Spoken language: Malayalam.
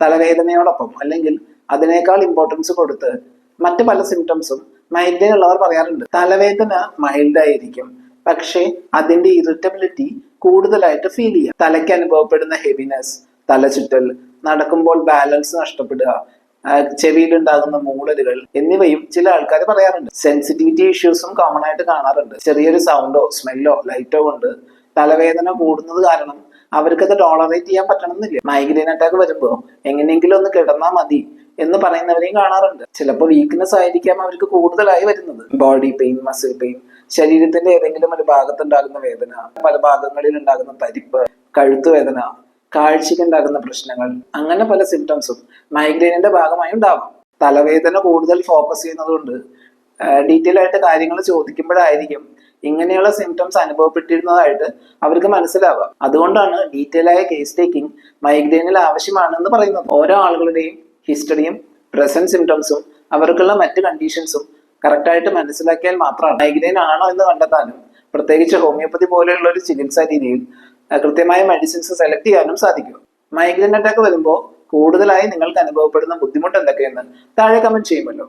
തലവേദനയോടൊപ്പം അല്ലെങ്കിൽ അതിനേക്കാൾ ഇമ്പോർട്ടൻസ് കൊടുത്ത് മറ്റ് പല സിംറ്റംസും ഉള്ളവർ പറയാറുണ്ട്. തലവേദന മൈൽഡ് ആയിരിക്കും. പക്ഷേ അതിന്റെ ഇറിറ്റബിലിറ്റി കൂടുതലായിട്ട് ഫീൽ ചെയ്യാം തലയ്ക്ക് അനുഭവപ്പെടുന്ന ഹെവിനെസ് തലചുറ്റൽ നടക്കുമ്പോൾ ബാലൻസ് നഷ്ടപ്പെടുക ചെവിയിലുണ്ടാകുന്ന മൂളലുകൾ എന്നിവയും ചില ആൾക്കാർ പറയാറുണ്ട്. സെൻസിറ്റിവിറ്റി ഇഷ്യൂസും കോമൺ ആയിട്ട് കാണാറുണ്ട്. ചെറിയൊരു സൗണ്ടോ സ്മെല്ലോ ലൈറ്റോ കൊണ്ട് തലവേദന കൂടുന്നത് കാരണം അവർക്കത് ടോളറേറ്റ് ചെയ്യാൻ പറ്റണമെന്നില്ല. മൈഗ്രെയിൻ അറ്റാക്ക് വരുമ്പോൾ എങ്ങനെയെങ്കിലും ഒന്ന് കിടന്നാൽ മതി എന്ന് പറയുന്നവരെയും കാണാറുണ്ട്. ചിലപ്പോൾ വീക്ക്നെസ് ആയിരിക്കാം അവർക്ക് കൂടുതലായി വരുന്നത്. ബോഡി പെയിൻ മസിൽ പെയിൻ ശരീരത്തിന്റെ ഏതെങ്കിലും ഒരു ഭാഗത്തുണ്ടാകുന്ന വേദന പല ഭാഗങ്ങളിൽ ഉണ്ടാകുന്ന തരിപ്പ് കഴുത്തു വേദന കാഴ്ചയ്ക്ക് ഉണ്ടാകുന്ന പ്രശ്നങ്ങൾ അങ്ങനെ പല സിംറ്റംസും മൈഗ്രെയിനിന്റെ ഭാഗമായി ഉണ്ടാവാം. തലവേദന കൂടുതൽ ഫോക്കസ് ചെയ്യുന്നതുകൊണ്ട് ഡീറ്റെയിൽ ആയിട്ട് കാര്യങ്ങൾ ചോദിക്കുമ്പോഴായിരിക്കും ഇങ്ങനെയുള്ള സിംറ്റംസ് അനുഭവപ്പെട്ടിരുന്നതായിട്ട് അവർക്ക് മനസ്സിലാവാം. അതുകൊണ്ടാണ് ഡീറ്റെയിൽ ആയ കേസ് ടേക്കിംഗ് മൈഗ്രെയിനിൽ ആവശ്യമാണെന്ന് പറയുന്നത്. ഓരോ ആളുകളുടെയും ഹിസ്റ്ററിയും പ്രസന്റ് സിംറ്റംസും അവർക്കുള്ള മറ്റ് കണ്ടീഷൻസും കറക്റ്റായിട്ട് മനസ്സിലാക്കിയാൽ മാത്രമാണ്. മൈഗ്രെയിൻ ആണോ എന്ന് കണ്ടെത്താനും പ്രത്യേകിച്ച് ഹോമിയോപ്പതി പോലെയുള്ള ഒരു ചികിത്സാ രീതിയിൽ കൃത്യമായ മെഡിസിൻസ് സെലക്ട് ചെയ്യാനും സാധിക്കും. മൈഗ്രെയിൻ അറ്റാക്ക് വരുമ്പോൾ കൂടുതലായി നിങ്ങൾക്ക് അനുഭവപ്പെടുന്ന ബുദ്ധിമുട്ട് എന്തൊക്കെയെന്ന് താഴെ കമന്റ് ചെയ്യുമല്ലോ.